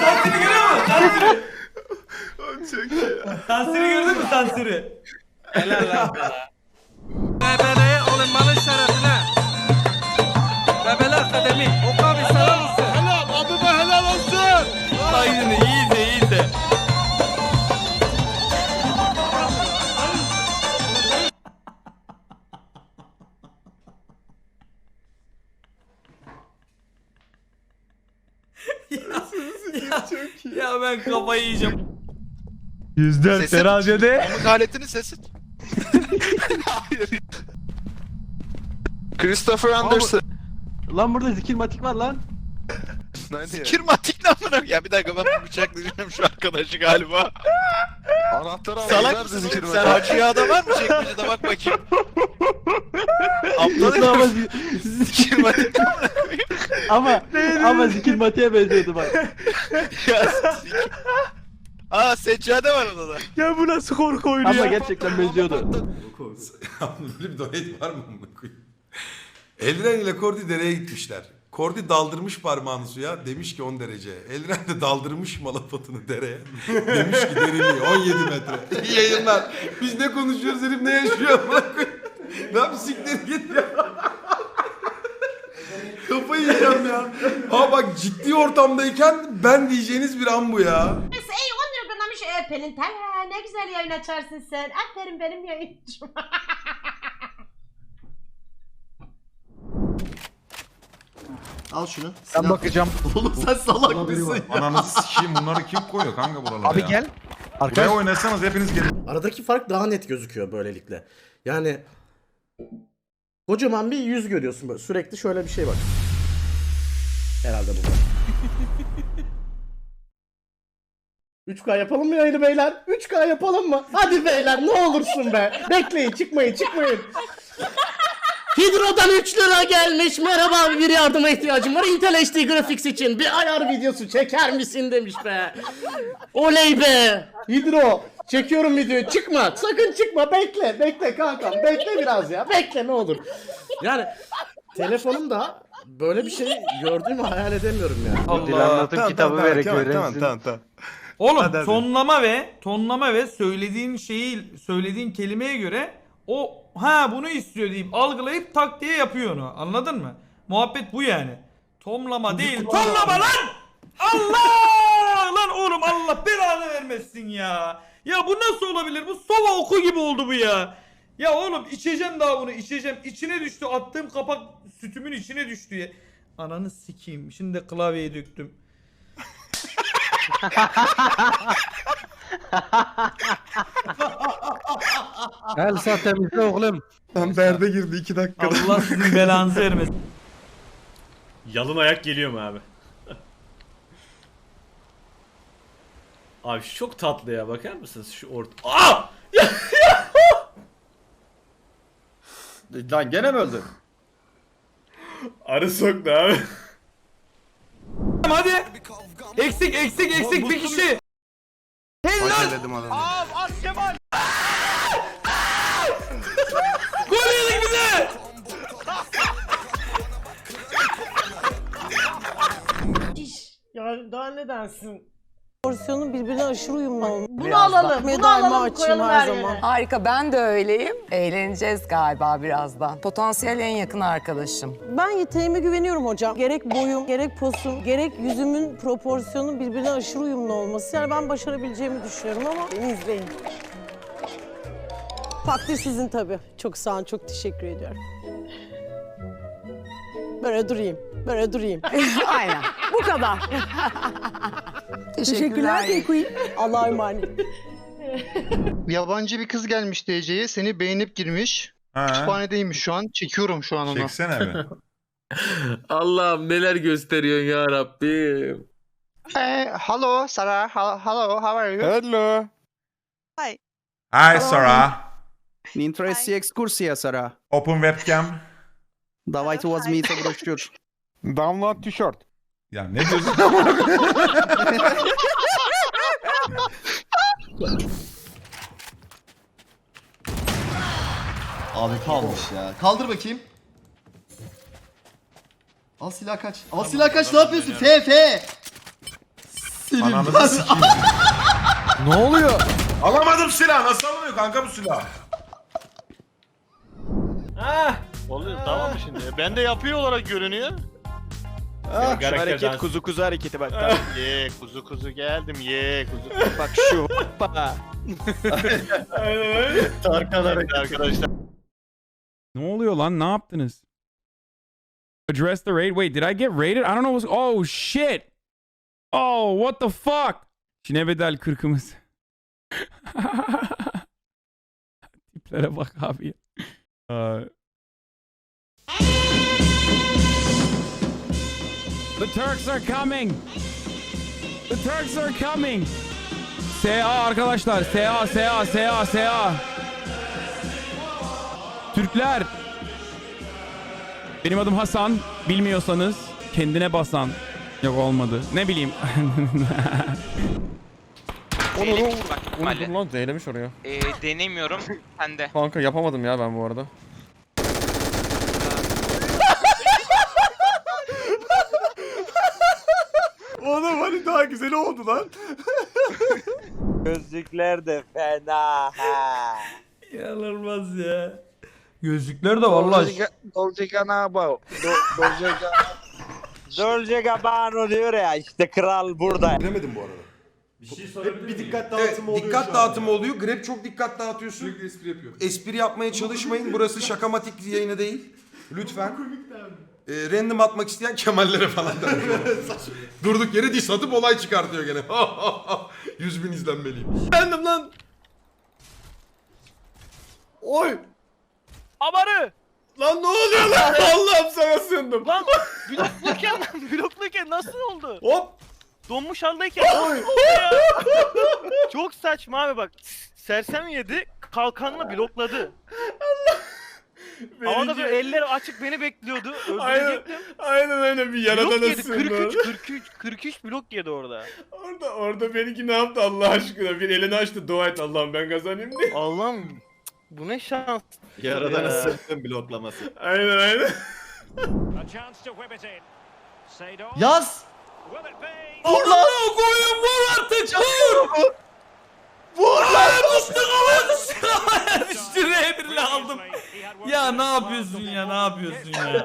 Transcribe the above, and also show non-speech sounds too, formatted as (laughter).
Sansürü görüyor musun? Sansürü. Çok iyi. Sansürü gördün mü sansürü? Helal lan sana. Ya ben kafayı yiyeceğim. 104 Sesi- terazide. Pamuk aletinin sesi. Hayır. (laughs) Christopher Anderson. Lan burada zikir matik var lan. Kirmatik ne amına ya bir dakika ben bıçaklayacağım şu arkadaşı galiba. Anahtar al. Salak mısın oğlum? sen hacı yağda var mı çekmecede bak bakayım. (laughs) Aptal ama, herif. zi- Kirmatik ama, ama zikir matiğe benziyordu bak. ya. sik- Aa seccade var orada da. Ya bu nasıl korku oyunu Ama ya? gerçekten benziyordu. Böyle (laughs) bir donate var mı amına koyayım? Eldiren ile Kordi dereye gitmişler. Kordi daldırmış parmağını suya. Demiş ki 10 derece. Eldiren de daldırmış malafatını dereye. Demiş ki derinliği 17 metre. İyi yayınlar. Biz ne konuşuyoruz herif ne yaşıyor amına koyayım. Ne yap siktir git ya. Kafayı yiyeceğim ya. Ha bak ciddi ortamdayken ben diyeceğiniz bir an bu ya. Ey 10 lira göndermiş e, Pelin Tel. Ha, ne güzel yayın açarsın sen. Aferin benim yayıncım. (laughs) Al şunu. Ben bakacağım. Oğlum sen salak mısın ya? Ananı sikeyim bunları kim koyuyor kanka buralara Abi ya? gel. Buraya Arkadaş oynasanız hepiniz gelin. Aradaki fark daha net gözüküyor böylelikle. Yani kocaman bir yüz görüyorsun böyle. Sürekli şöyle bir şey bak. Herhalde bu. (laughs) 3K yapalım mı yayını beyler? 3K yapalım mı? Hadi beyler ne olursun be. Bekleyin çıkmayın çıkmayın. Hidro'dan 3 lira gelmiş. Merhaba abi bir yardıma ihtiyacım var. Intel HD Graphics için bir ayar videosu çeker misin demiş be. Oley be. Hidro çekiyorum videoyu. Çıkma. Sakın çıkma. Bekle. Bekle kankam. Bekle biraz ya. Bekle ne olur. Yani telefonumda böyle bir şey gördüğümü hayal edemiyorum ya. Allah. kitabı vererek tamam, öğrensin. tamam, tamam. Oğlum Hadi, hadi. tonlama ve tonlama ve söylediğin şeyi söylediğin kelimeye göre o ha bunu istiyor deyip algılayıp tak diye yapıyor onu. Anladın mı? Muhabbet bu yani. Tomlama değil. Tonlama lan! Allah! lan oğlum Allah belanı vermesin ya. Ya bu nasıl olabilir? Bu sova oku gibi oldu bu ya. Ya oğlum içeceğim daha bunu içeceğim. İçine düştü. Attığım kapak sütümün içine düştü ya. Ananı sikeyim. Şimdi de klavyeye döktüm. Elsa temizle oğlum. Lan derde girdi 2 dakika. Allah sizin belanızı vermesin. Yalın ayak geliyor mu abi? Abi şu çok tatlı ya bakar mısınız şu orta... (laughs) Aa! Lan gene mi öldün? Arı soktu abi. (laughs) Hadi. Eksik eksik eksik bir kişi. Helal. (laughs) Gol yedik bize. İş. Ya daha ne dersin? Porsiyonun birbirine aşırı uyumlu olmuş. Bunu alalım. Bunu alalım koyalım her her zaman. yere. Harika ben de öyleyim. Eğleneceğiz galiba birazdan. Potansiyel en yakın arkadaşım. Ben yeteneğime güveniyorum hocam. Gerek boyum, gerek posum, gerek yüzümün proporsiyonu birbirine aşırı uyumlu olması. Yani ben başarabileceğimi düşünüyorum ama beni izleyin. Takdir sizin tabii. Çok sağ olun, çok teşekkür ediyorum. Böyle durayım, böyle durayım. (laughs) Aynen, bu kadar. (laughs) Teşekkürler Kekuy. Allah'a emanet. Yabancı bir kız gelmiş DC'ye. Seni beğenip girmiş. Ha, Kütüphanedeymiş şu an. Çekiyorum şu an onu. çeksene mi? (laughs) Allah'ım neler gösteriyorsun ya Rabbim. Hey, hello Sarah. Ha- Hello, how are you? Hello. Hi Sarah. Interesuje ekskursija, Sara. Open webcam. Давайте возьмите broşür. Download tişört. Ya ne diyorsun? (laughs) Abi kalmış ya. Kaldır bakayım. Al silah kaç. Al silah kaç ne yapıyorsun? F F. Senin ben... (laughs) Ne oluyor? Alamadım silah. Nasıl alınıyor kanka bu silah? Ah! Oluyor tamam mı şimdi? Ben de yapıyor olarak görünüyor. Senin karakter dans- kuzu kuzu hareketi bak. (laughs) ye kuzu kuzu geldim ye kuzu kuzu. Bak şu hoppa. Tarkan Evet arkadaşlar. Ne oluyor lan? Ne yaptınız? Address the raid. Wait, did I get raided? I don't know what's... Oh shit. Oh, what the fuck? Çin'e bedel kırkımız. (laughs) Tiplere bak abi. ya. The Turks are coming. The Turks are coming. SA arkadaşlar. SA, SA, SA, SA. Türkler. Benim adım Hasan. Bilmiyorsanız kendine basan. Yok olmadı. Ne bileyim. (laughs) Dur lan zehirlemiş oraya. Ee, denemiyorum. (laughs) Sen de. Kanka yapamadım ya ben bu arada. Oğlum hani daha güzeli oldu lan. (laughs) Gözlükler de fena. İnanılmaz ya. Gözlükler de vallahi. Dolce Gabbana. Dolce Dolce Gabbana diyor ya işte kral burada. Bilemedim bu arada. Bir şey miyim? dikkat dağıtımı oluyor. Dikkat dağıtımı oluyor. Grab çok dikkat dağıtıyorsun. Sürekli espri yapıyorum. Espri yapmaya çalışmayın. Burası şakamatik yayını değil. Lütfen. Ee, random atmak isteyen Kemallere falan der. (laughs) Durduk yere diss atıp olay çıkartıyor gene. (laughs) 100 bin izlenmeliyim. Bendim lan. Oy. Amarı. Lan ne oluyor lan? (laughs) Allah'ım sana sığındım. Lan blokluyken blokluyken nasıl oldu? Hop. Donmuş haldeyken. Oy. Çok saçma abi bak. Sersem yedi kalkanla blokladı. Havada böyle elleri açık beni bekliyordu. Öldürecektim. Aynen aynen bir Blok yedi. 43, 43, 43 blok yedi orada. Orada orada benimki ne yaptı Allah aşkına? Bir elini açtı dua et Allah'ım ben kazanayım diye. Allah'ım bu ne şans. Yaradan'a Ya. sığındım bloklaması. Aynen aynen. Yaz. Allah'ım koyun vur artık vur. Vur lan. Düştü kafaya düştü. R1'le aldım. Ya ne yapıyorsun ya ne yapıyorsun ya.